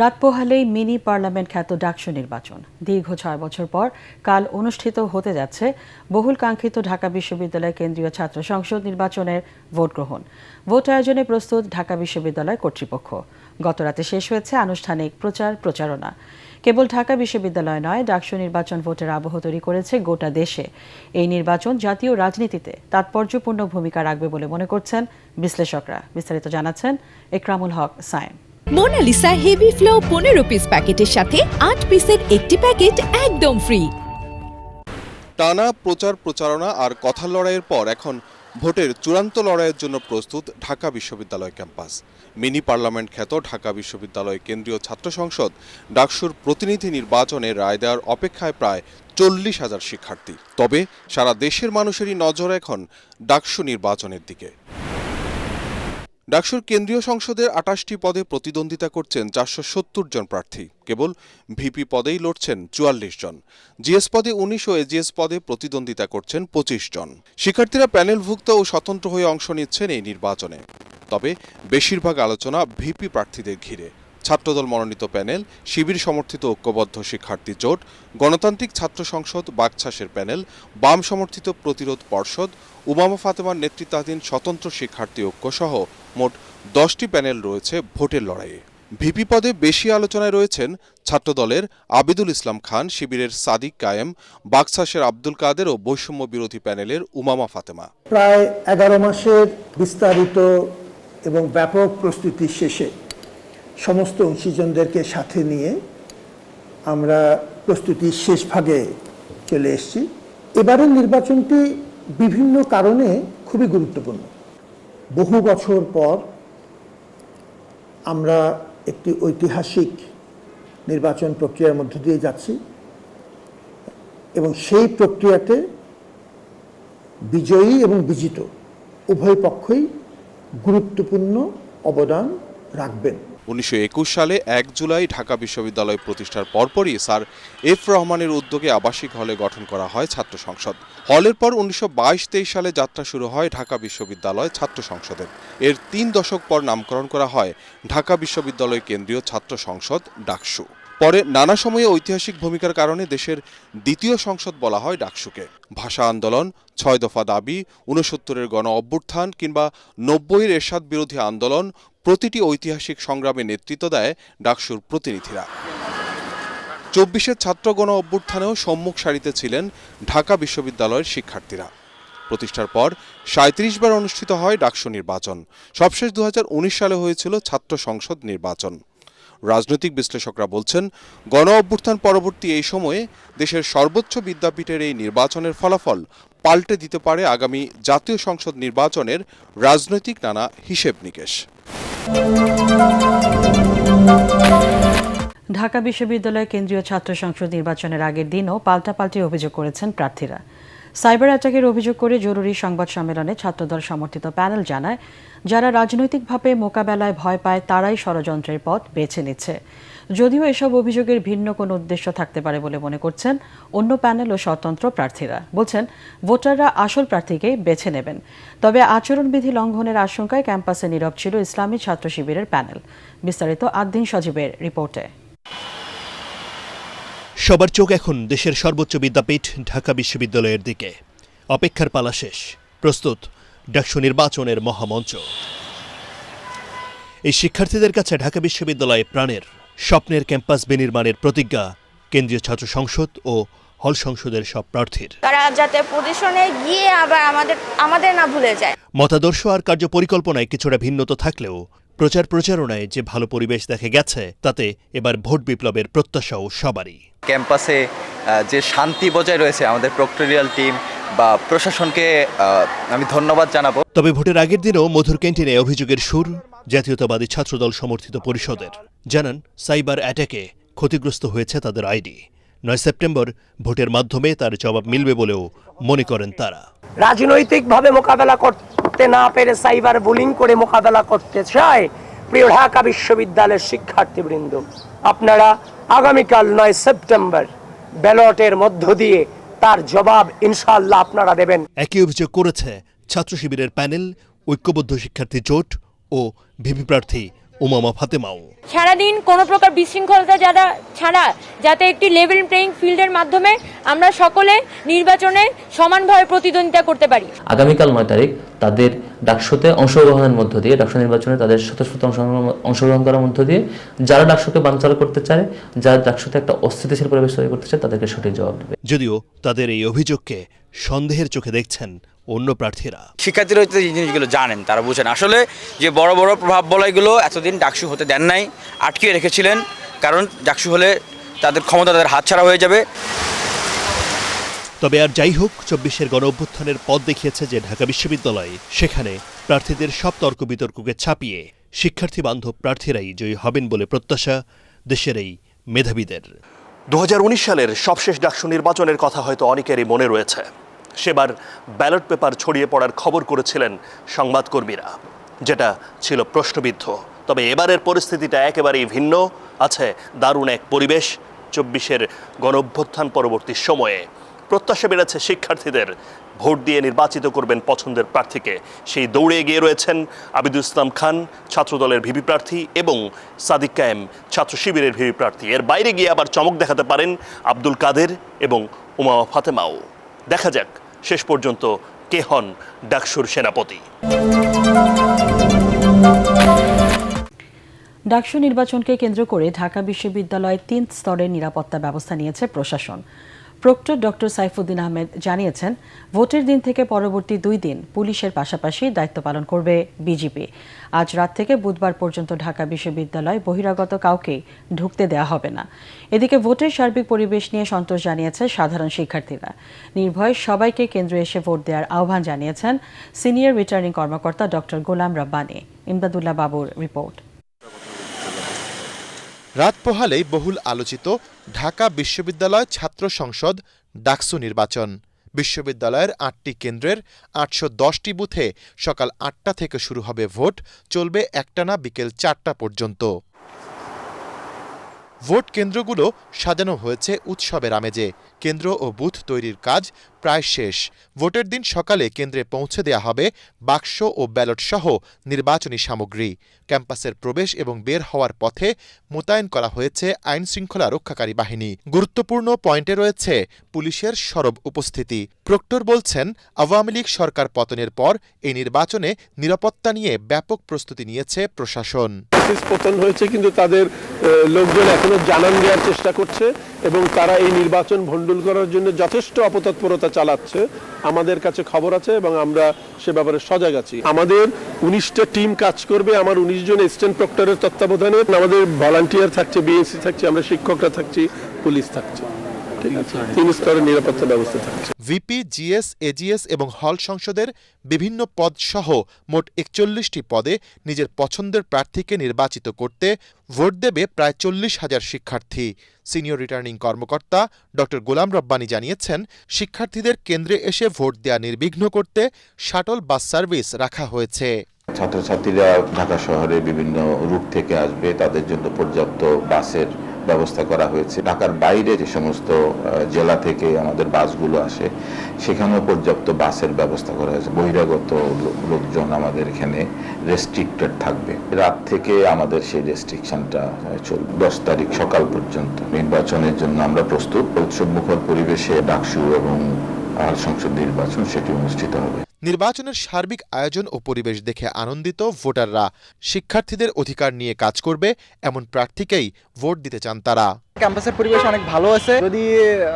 রাত পোহালেই mini parliament খ্যাত ডাকসু নির্বাচন। দীর্ঘ ছয় বছর পর কাল অনুষ্ঠিত হতে যাচ্ছে বহুল কাঙ্ক্ষিত ঢাকা বিশ্ববিদ্যালয় কেন্দ্রীয় ছাত্র সংসদ নির্বাচনের ভোট গ্রহণ। ভোট আয়োজনে প্রস্তুত ঢাকা বিশ্ববিদ্যালয় কর্তৃপক্ষ। গতরাতে শেষ হয়েছে আনুষ্ঠানিক প্রচার প্রচারণা। কেবল ঢাকা বিশ্ববিদ্যালয় নয় ডাকসু নির্বাচন ভোটের আবহ তৈরি করেছে গোটা দেশে। এই নির্বাচন জাতীয় রাজনীতিতে তাৎপর্যপূর্ণ ভূমিকা রাখবে বলে মনে করছেন বিশ্লেষকরা। বিস্তারিত জানাচ্ছেন Ekramul Haque Sayem. Monalisa heavy flow পনেরো পিস প্যাকেটের সাথে আট পিসের একটি প্যাকেট একদম ফ্রি টানা প্রচার প্রচারণা আর কথার লড়াইয়ের পর এখন ভোটের চূড়ান্ত লড়াইয়ের জন্য প্রস্তুত ঢাকা বিশ্ববিদ্যালয় ক্যাম্পাস। মিনি পার্লামেন্ট খ্যাত ঢাকা বিশ্ববিদ্যালয় কেন্দ্রীয় ছাত্র সংসদ ডাকসুর প্রতিনিধি নির্বাচনে রায় দেওয়ার অপেক্ষায় প্রায় চল্লিশ হাজার শিক্ষার্থী। তবে সারা দেশের মানুষেরই নজর এখন ডাকসু নির্বাচনের দিকে। ডাকসুর কেন্দ্রীয় সংসদের আটাশটি পদে প্রতিদ্বন্দ্বিতা করছেন চারশো সত্তর জন প্রার্থী। কেবল ভিপি পদেই লড়ছেন চুয়াল্লিশ জন। জিএস পদে উনিশ ও এজিএস পদে প্রতিদ্বন্দ্বিতা করছেন পঁচিশ জন। শিক্ষার্থীরা প্যানেলভুক্ত ও স্বতন্ত্র হয়ে অংশ নিচ্ছেন এই নির্বাচনে। তবে বেশিরভাগ আলোচনা ভিপি প্রার্থীদের ঘিরে। ছাত্রদল মনোনীত প্যানেল, শিবির সমর্থিত ঐক্যবদ্ধ শিক্ষার্থী জোট, গণতান্ত্রিক ছাত্র সংসদ বাকছাসের প্যানেল, বাম সমর্থিত প্রতিরোধ পর্ষদ, উমামা ফাতেমার নেতৃত্বাধীন স্বতন্ত্র শিক্ষার্থী ঐক্য সহ মোট দশটি প্যানেল রয়েছে ভোটের লড়াইয়ে। ভিপি পদে বেশি আলোচনায় রয়েছেন ছাত্রদলের আবিদুল ইসলাম খান, শিবিরের সাদিক কায়েম বাকছাসের আব্দুল কাদের ও বৈষম্য বিরোধী প্যানেলের উমামা ফাতেমা। প্রায় এগারো মাসের বিস্তারিত এবং ব্যাপক প্রস্তুতি শেষে সমস্ত অংশীজনদেরকে সাথে নিয়ে আমরা প্রস্তুতির শেষ ভাগে চলে এসেছি। এবারের নির্বাচনটি বিভিন্ন কারণে খুবই গুরুত্বপূর্ণ। বহু বছর পর আমরা একটি ঐতিহাসিক নির্বাচন প্রক্রিয়ার মধ্য দিয়ে যাচ্ছি এবং সেই প্রক্রিয়াতে বিজয়ী এবং বিজিত উভয় পক্ষই গুরুত্বপূর্ণ অবদান রাখবেন। উনিশশো একুশ সালে এক জুলাই ঢাকা বিশ্ববিদ্যালয় প্রতিষ্ঠার পরপরই স্যার এফ রহমানের উদ্যোগে আবাসিক হলে গঠন করা হয় ছাত্র সংসদ। হলের পর উনিশশো বাইশ সালে যাত্রা শুরু হয় ঢাকা বিশ্ববিদ্যালয় ছাত্র সংসদের। এর তিন দশক পর নামকরণ করা হয় ঢাকা বিশ্ববিদ্যালয় কেন্দ্রীয় ছাত্র সংসদ ডাকসু। পরে নানা সময়ে ঐতিহাসিক ভূমিকার কারণে দেশের দ্বিতীয় সংসদ বলা হয় ডাকসুকে। ভাষা আন্দোলন, ছয় দফা দাবি উনসত্তরের গণ অভ্যুত্থান কিংবা নব্বইয়ের এরশাদ বিরোধী আন্দোলন প্রতিটি ঐতিহাসিক সংগ্রামে নেতৃত্ব দেয় ডাকসুর প্রতিনিধিরা। চব্বিশের ছাত্র গণ অভ্যুত্থানেও সম্মুখ সারিতে ছিলেন ঢাকা বিশ্ববিদ্যালয়ের শিক্ষার্থীরা। প্রতিষ্ঠার পর সাঁত্রিশ বার অনুষ্ঠিত হয় ডাকসু নির্বাচন। সবশেষ দু হাজার উনিশ সালে হয়েছিল ছাত্র সংসদ নির্বাচন। রাজনৈতিক বিশ্লেষকরা বলছেন, গণ অভ্যুত্থান পরবর্তী এই সময়ে দেশের সর্বোচ্চ বিদ্যাপীঠের এই নির্বাচনের ফলাফল পাল্টে দিতে পারে আগামী জাতীয় সংসদ নির্বাচনের রাজনৈতিক নানা হিসেব নিকেশ। ঢাকা বিশ্ববিদ্যালয় কেন্দ্রীয় ছাত্র সংসদ নির্বাচনের আগের দিনও পাল্টাপাল্টি অভিযোগ করেছেন প্রার্থীরা। সাইবার অ্যাটাকের অভিযোগ করে জরুরি সংবাদ সম্মেলনে ছাত্রদল সমর্থিত প্যানেল জানায়, যারা রাজনৈতিকভাবে মোকাবেলায় ভয় পায় তারাই ষড়যন্ত্রের পথ বেছে নিচ্ছে। যদিও এসব অভিযোগের ভিন্ন কোনো উদ্দেশ্য থাকতে পারে বলে মনে করছেন অন্য প্যানেল ও স্বতন্ত্র প্রার্থীরা। বলছেন, ভোটাররা আসল প্রার্থীকেই বেছে নেবেন। তবে আচরণবিধি লঙ্ঘনের আশঙ্কায় ক্যাম্পাসে নীরব ছিল ইসলামী ছাত্র শিবিরের প্যানেল। বিস্তারিত আদ্দিন সজীবের রিপোর্টে। সবার চোখ এখন দেশের সর্বোচ্চ বিদ্যাপীঠ, ঢাকা বিশ্ববিদ্যালয়ের দিকে। অপেক্ষার পালা শেষ। প্রস্তুত ডাকসু নির্বাচনের মহামঞ্চ। এই শিক্ষার্থীদের কাছে ঢাকা বিশ্ববিদ্যালয়ে প্রাণের স্বপ্নের ক্যাম্পাস বিনির্মাণের প্রতিজ্ঞা কেন্দ্রীয় ছাত্র সংসদ ও হল সংসদের সব প্রার্থীর। তারা যাতে পজিশনে গিয়ে আবার আমাদের আমাদের না ভুলে যায়। মতাদর্শ আর কার্যপরিকল্পনায় কিছুটা ভিন্নতা থাকলেও প্রচার প্রচারণায় যে ভালো পরিবেশ দেখা গেছে তাতে এবার ভোট বিপ্লবের প্রত্যাশাও সবারই। ক্যাম্পাসে যে শান্তি বজায় রয়েছে আমাদের প্রক্টোরিয়াল টিম বা প্রশাসনকে আহ, আমি ধন্যবাদ জানাব। তবে ভোটের আগের দিনও মধুর ক্যান্টিনে অভিযোগের সুর জাতীয়তাবাদী ছাত্রদল সমর্থিত পরিষদের। জানান সাইবার অ্যাটাকে ক্ষতিগ্রস্ত হয়েছে তাদের আইডি। নয় সেপ্টেম্বর ভোটের মাধ্যমে তার জবাব মিলবে বলেও মনে করেন তারা। রাজনৈতিকভাবে মোকাবেলা করতে না পেরে সাইবার বুলিং করে মোকাবেলা করতে চায় প্রিয় ঢাকা বিশ্ববিদ্যালয়ের শিক্ষার্থীবৃন্দ। আপনারা আগামীকাল নয় সেপ্টেম্বর ব্যালটের মধ্য দিয়ে তার জবাব ইনশাআল্লাহ আপনারা দেবেন। একই অভিযোগ করেছে ছাত্র শিবিরের প্যানেল ঐক্যবদ্ধ শিক্ষার্থী জোট ও ভিপি প্রার্থী উমামা ফাতেমাও। সারাদিন কোনো প্রকার বিশৃঙ্খলতা যারা ছাড়া যাতে একটি লেভেল প্লেইং ফিল্ডের মাধ্যমে আমরা সকলে নির্বাচনে সমানভাবে প্রতিদ্বন্দ্বিতা করতে পারি। আগামীকাল নয় তারিখ তাদের ডাকসুতে অংশগ্রহণের মধ্য দিয়ে ডাকসু নির্বাচনে তাদের স্বতঃস্ফূর্ত অংশগ্রহণ অংশগ্রহণ করার মধ্য দিয়ে যারা ডাকসুকে বানচাল করতে চায় যারা ডাকসুতে একটা অস্থিতিশীল পরিবেশ তৈরি করতে চায় তাদেরকে সঠিক জবাব দেবে। যদিও তাদের এই অভিযোগকে সন্দেহের চোখে দেখছেন অন্য প্রার্থীরা। শিক্ষার্থীরা হয়তো এই জিনিসগুলো জানেন তারা বুঝেন। আসলে যে বড় বড় প্রভাব বলয়গুলো এতদিন ডাকসু হতে দেন নাই আটকে রেখেছিলেন কারণ ডাকসু হলে তাদের ক্ষমতা তাদের হাতছাড়া হয়ে যাবে। তবে আর যাই হোক, চব্বিশের গণ অভ্যুত্থানের পথ দেখিয়েছে যে ঢাকা বিশ্ববিদ্যালয়। সেখানে প্রার্থীদের সব তর্ক বিতর্ককে ছাপিয়ে শিক্ষার্থী বান্ধব প্রার্থীরাই জয়ী হবেন বলে প্রত্যাশা দেশের এই মেধাবীদের। দু হাজার উনিশ সালের সবশেষ ডাকসু নির্বাচনের কথা হয়তো অনেকেরই মনে রয়েছে। সেবার ব্যালট পেপার ছড়িয়ে পড়ার খবর করেছিলেন সংবাদকর্মীরা, যেটা ছিল প্রশ্নবিদ্ধ। তবে এবারের পরিস্থিতিটা একেবারেই ভিন্ন। আছে দারুণ এক পরিবেশ চব্বিশের গণঅভ্যুত্থান পরবর্তী সময়ে। প্রত্যাশা বেড়েছে শিক্ষার্থীদের। ভোট দিয়ে নির্বাচিত করবেন পছন্দের প্রার্থীকে। সেই দৌড়ে এগিয়ে রয়েছেন আবিদুল ইসলাম খান, ছাত্রদলের ভিপি প্রার্থী এবং সাদিক কায়েম, ছাত্র শিবিরের ভিপি প্রার্থী। এর বাইরে গিয়ে আবার চমক দেখাতে পারেন আব্দুল কাদের এবং উমা ফাতেমাও। দেখা যাক, শেষ পর্যন্ত কে হন ডাকসুর সেনাপতি। ডাকসু নির্বাচনকে কেন্দ্র করে ঢাকা বিশ্ববিদ্যালয়ে তিন স্তরের নিরাপত্তা ব্যবস্থা নিয়েছে প্রশাসন। প্রক্টর ডক্টর সাইফুদ্দিন আহমেদ জানিয়েছেন, ভোটের দিন থেকে পরবর্তী দুই দিন পুলিশের পাশাপাশি দায়িত্ব পালন করবে বিজিপি। আজ রাত থেকে বুধবার পর্যন্ত ঢাকা বিশ্ববিদ্যালয় বহিরাগত কাউকে ঢুকতে দেওয়া হবে না। এদিকে ভোটের সার্বিক পরিবেশ নিয়ে সন্তোষ জানিয়েছে সাধারণ শিক্ষার্থীরা। নির্ভয় সবাইকে কেন্দ্রে এসে ভোট দেওয়ার আহ্বান জানিয়েছেন সিনিয়র রিটার্নিং কর্মকর্তা ডক্টর গোলাম রাব্বানি। ইমদাদুল্লাহ বাবুর রিপোর্ট। রাত পোহালেই বহুল আলোচিত ঢাকা বিশ্ববিদ্যালয় ছাত্র সংসদ ডাকসু নির্বাচন। বিশ্ববিদ্যালয়ের আটটি কেন্দ্রের আটশো দশটি বুথে সকাল আটটা থেকে শুরু হবে ভোট, চলবে একটানা বিকেল চারটা পর্যন্ত। ভোট কেন্দ্রগুলো সাজানো হয়েছে উৎসবের আমেজে। কেন্দ্র ও বুথ তৈরির কাজ প্রায় শেষ। ভোটের দিন সকালে কেন্দ্রে পৌঁছে দেয়া হবে বাক্স ও ব্যালট সহ নির্বাচনী সামগ্রী। ক্যাম্পাসের প্রবেশ এবং বের হওয়ার পথে মোতায়েন করা হয়েছে আইন শৃঙ্খলা রক্ষাকারী বাহিনী। গুরুত্বপূর্ণ পয়েন্টে রয়েছে পুলিশের সরব উপস্থিতি। প্রক্টর বলছেন, আওয়ামী লীগ সরকার পতনের পর এই নির্বাচনে নিরাপত্তা নিয়ে ব্যাপক প্রস্তুতি নিয়েছে প্রশাসন। ফ্যাসিস পতন হয়েছে, কিন্তু তাদের লোকজন এখনও জানান দেওয়ার চেষ্টা করছে এবং তারা এই নির্বাচন ভণ্ডুল করার জন্য যথেষ্ট অপতৎপরতা চালাচ্ছে। আমাদের কাছে খবর আছে এবং আমরা সে ব্যাপারে সজাগ আছি। আমাদের উনিশটা টিম কাজ করবে, আমার উনিশ জন এসিস্ট্যান্ট প্রক্টরের তত্ত্বাবধানে। আমাদের ভলান্টিয়ার থাকছে বিএসসি থাকছে, আমরা শিক্ষকরা থাকছি, পুলিশ থাকছে। তিন স্তরের নিরাপত্তা ব্যবস্থা থাকছে। ভিপি জিএস এজিএস এবং হল সংসদের বিভিন্ন পদ সহ মোট একচল্লিশটি পদে নিজের পছন্দের প্রার্থীকে নির্বাচিত করতে ভোট দেবে প্রায় চল্লিশ হাজার শিক্ষার্থী। সিনিয়র রিটার্নিং কর্মকর্তা ড. গোলাম রব্বানি জানিয়েছেন শিক্ষার্থীদের কেন্দ্রে এসে ভোট দেয়া নির্বিঘ্ন করতে শাটল বাস সার্ভিস রাখা হয়েছে। ছাত্রছাত্রীরা ঢাকা শহরে বিভিন্ন রুট থেকে আসবে তাদের জন্য পর্যাপ্ত বাসের ব্যবস্থা করা হয়েছে। ঢাকার বাইরে যে সমস্ত জেলা থেকে আমাদের বাসগুলো আসে সেখানেও পর্যাপ্ত বাসের ব্যবস্থা করা হয়েছে। বহিরাগত লোকজন আমাদের এখানে রেস্ট্রিক্টেড থাকবে। রাত থেকে আমাদের সেই রেস্ট্রিকশনটা চলবে দশ তারিখ সকাল পর্যন্ত। নির্বাচনের জন্য আমরা প্রস্তুত। উৎসবমুখর পরিবেশে ডাকসু এবং আহ, সংসদ নির্বাচন সেটি অনুষ্ঠিত হবে। নির্বাচনের সার্বিক আয়োজন ও পরিবেশ দেখে আনন্দিত ভোটাররা। শিক্ষার্থীদের অধিকার নিয়ে কাজ করবে এমন প্রার্থীকেই ভোট দিতে চান তারা। ক্যাম্পাসের পরিবেশ অনেক ভালো আছে। যদি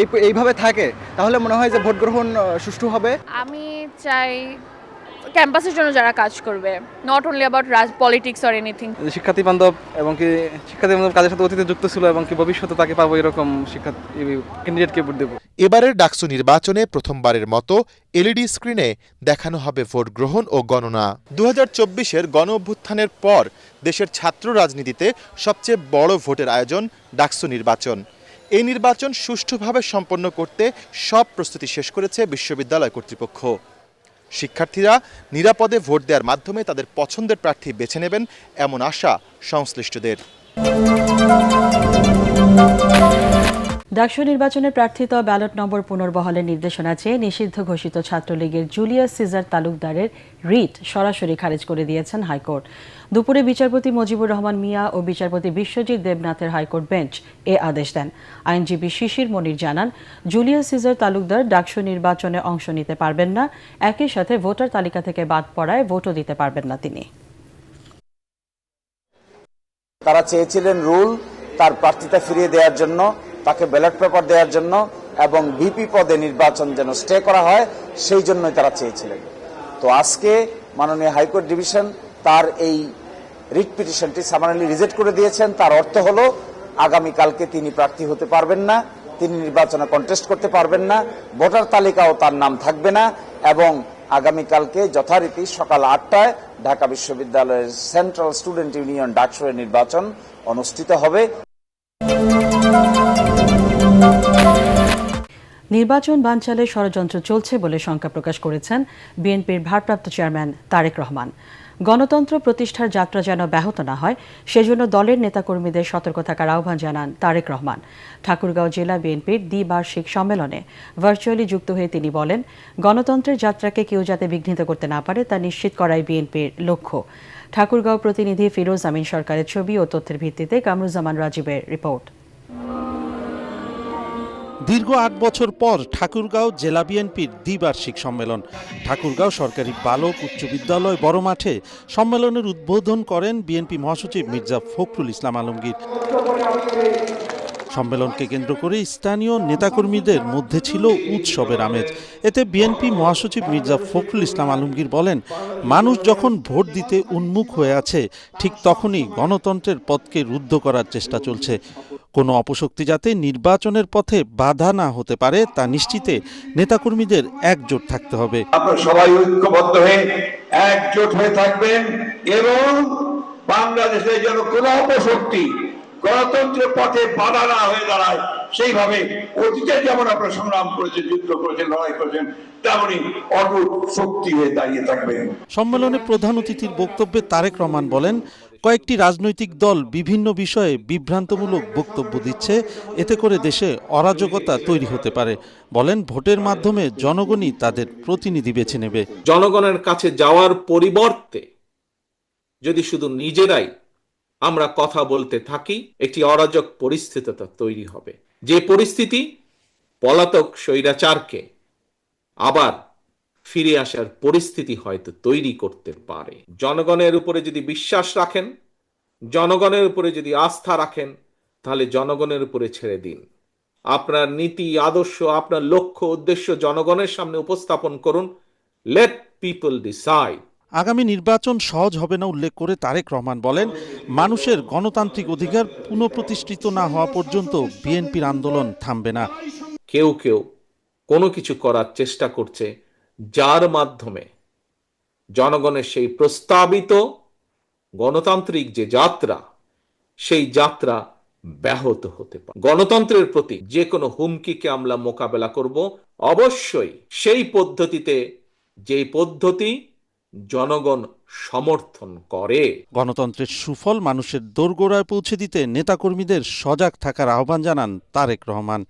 এই এইভাবে থাকে তাহলে মনে হয় যে ভোট গ্রহণ সুষ্ঠু হবে। আমি চাই ক্যাম্পাসের জন্য যারা কাজ করবে নট অনলি অ্যাবাউট রাজ পলিটিক্স অর এনিথিং শিক্ষার্থী বান্ধব এবং কি শিক্ষার্থী বান্ধব কাজের সাথে অতীতে যুক্ত ছিল এবং কি ভবিষ্যতে তাকে পাবো এরকম শিক্ষার্থী ক্যান্ডিডেটকে ভোট দেবো। এবারের ডাকসু নির্বাচনে প্রথমবারের মতো এলইডি স্ক্রিনে দেখানো হবে ভোট গ্রহণ ও গণনা। দু হাজার চব্বিশের গণ অভ্যুত্থানের পর দেশের ছাত্র রাজনীতিতে সবচেয়ে বড় ভোটের আয়োজন ডাকসু নির্বাচন। এই নির্বাচন সুষ্ঠুভাবে সম্পন্ন করতে সব প্রস্তুতি শেষ করেছে বিশ্ববিদ্যালয় কর্তৃপক্ষ। শিক্ষার্থীরা নিরাপদে ভোট দেওয়ার মাধ্যমে তাদের পছন্দের প্রার্থী বেছে নেবেন এমন আশা সংশ্লিষ্টদের। ডাকসু নির্বাচনে প্রার্থিত ব্যালট নম্বর পুনর্বহলের নির্দেশনা চেয়ে নিষিদ্ধ ঘোষিত ছাত্রলীগের জুলিয়াস সিজার তালুকদারের রিট সরাসরি খারিজ করে দিয়েছেন হাইকোর্ট। দুপুরে বিচারপতি মুজিবুর রহমান মিয়া ও বিচারপতি বিশ্বজিৎ দেবনাথের হাইকোর্ট বেঞ্চ এ আদেশ দেন। আইনজীবী শিশির মনির জানান, জুলিয়াস সিজার তালুকদার ডাকসু নির্বাচনে অংশ নিতে পারবেন না। একই সাথে ভোটার তালিকা থেকে বাদ পড়ায় ভোটও দিতে পারবেন না তিনি। তারা চেয়েছিলেন রুল তার প্রার্থিতা ফিরিয়ে দেওয়ার জন্য, তাকে ব্যালট পেপার দেওয়ার জন্য এবং ভিপি পদে নির্বাচন যেন স্টে করা হয়, সেই জন্যই তারা চেয়েছিলেন। তো আজকে মাননীয় হাইকোর্ট ডিভিশন তার এই রিট পিটিশনটি সামানালি রিজেক্ট করে দিয়েছেন। তার অর্থ হলো, আগামীকালকে তিনি প্রার্থী হতে পারবেন না, তিনি নির্বাচনে কন্টেস্ট করতে পারবেন না, ভোটার তালিকাও তার নাম থাকবে না, এবং আগামীকালকে যথারীতি সকাল আটটায় ঢাকা বিশ্ববিদ্যালয়ের সেন্ট্রাল স্টুডেন্ট ইউনিয়ন ডাকসুরের নির্বাচন অনুষ্ঠিত হবে। নির্বাচন বানচালে ষড়যন্ত্র চলছে বলে শঙ্কা প্রকাশ করেছেন বিএনপির ভারপ্রাপ্ত চেয়ারম্যান তারেক রহমান। গণতন্ত্র প্রতিষ্ঠার যাত্রা যেন ব্যাহত না হয়, সেজন্য দলের নেতাকর্মীদের সতর্ক থাকার আহ্বান জানান তারেক রহমান। ঠাকুরগাঁও জেলা বিএনপির দ্বিবার্ষিক সম্মেলনে ভার্চুয়ালি যুক্ত হয়ে তিনি বলেন, গণতন্ত্রের যাত্রাকে কেউ যাতে বিঘ্নিত করতে না পারে, তা নিশ্চিত করাই বিএনপির লক্ষ্য। ঠাকুরগাঁও প্রতিনিধি ফিরোজ আমিন সরকারের ছবি ও তথ্যের ভিত্তিতে কামরুজ্জামান রাজীবের রিপোর্ট। দীর্ঘ আট বছর পর ঠাকুরগাঁও জেলা বিএনপির দ্বিবার্ষিক সম্মেলন। ঠাকুরগাঁও সরকারি বালক উচ্চ বিদ্যালয় বড় মাঠে সম্মেলনের উদ্বোধন করেন বিএনপি মহাসচিব মির্জা ফখরুল ইসলাম আলমগীর। সম্মেলনকে কেন্দ্র করে স্থানীয় নেতাকর্মীদের মধ্যে ছিল উৎসবের আমেজ। এতে বিএনপি মহাসচিব মির্জা ফখরুল ইসলাম আলমগীর বলেন, মানুষ যখন ভোট দিতে উন্মুখ হয়ে আছে, ঠিক তখনই গণতন্ত্রের পথকে রুদ্ধ করার চেষ্টা চলছে। কোনো অপশক্তি যাতে নির্বাচনের পথে বাধা না হতে পারে তা নিশ্চিতে নেতাকর্মীদের একজোট থাকতে হবে। আপনারা সবাই ঐক্যবদ্ধ হয়ে একজোট হয়ে থাকবেন এবং বাংলাদেশে যেন কোনো অপশক্তি গণতন্ত্রের পথে বাধা না হয়ে দাঁড়ায় সেইভাবে অতীতে যেমন আপনারা সংগ্রাম করেছেন যুদ্ধ করেছেন লড়াই করেছেন তেমনই অটুট শক্তি হয়ে দাঁড়িয়ে থাকবেন। সম্মেলনে প্রধান অতিথির বক্তব্যে তারেক রহমান বলেন কয়েকটি রাজনৈতিক দল বিভিন্ন বিষয়ে বিভ্রান্তমূলক বক্তব্য দিচ্ছে, এতে করে দেশে অরাজকতা তৈরি হতে পারে বলেন ভোটের মাধ্যমে জনগণই তাদের প্রতিনিধি বেছে নেবে। জনগণের কাছে যাওয়ার পরিবর্তে যদি শুধু নিজেরাই আমরা কথা বলতে থাকি, একটি অরাজক পরিস্থিতি তৈরি হবে। যে পরিস্থিতি, পলাতক স্বৈরাচারকে আবার ফিরে আসার পরিস্থিতি হয়তো তৈরি করতে পারে। জনগণের উপরে যদি বিশ্বাস রাখেন জনগণের উপরে যদি আস্থা রাখেন তাহলে জনগণের উপরে ছেড়ে দিন। আপনার নীতি আদর্শ আপনার লক্ষ্য উদ্দেশ্য জনগণের সামনে উপস্থাপন করুন। লেট পিপল ডিসাইড আগামী নির্বাচন সহজ হবে না উল্লেখ করে তারেক রহমান বলেন মানুষের গণতান্ত্রিক অধিকার পুনঃপ্রতিষ্ঠিত না হওয়া পর্যন্ত বিএনপির আন্দোলন থামবে না। কেউ কেউ কোনো কিছু করার চেষ্টা করছে যার মাধ্যমে জনগণের সেই প্রস্তাবিত গণতান্ত্রিক যে যাত্রা, সেই যাত্রা ব্যাহত হতে পারে। গণতন্ত্রের প্রতি যে কোনো হুমকিকে আমরা মোকাবেলা করব, অবশ্যই সেই পদ্ধতিতে যে পদ্ধতি জনগণ সমর্থন করে। গণতন্ত্রের সুফল মানুষের দোরগোড়ায় পৌঁছে দিতে নেতাকর্মীদের সজাগ থাকার আহ্বান জানান তারেক রহমান।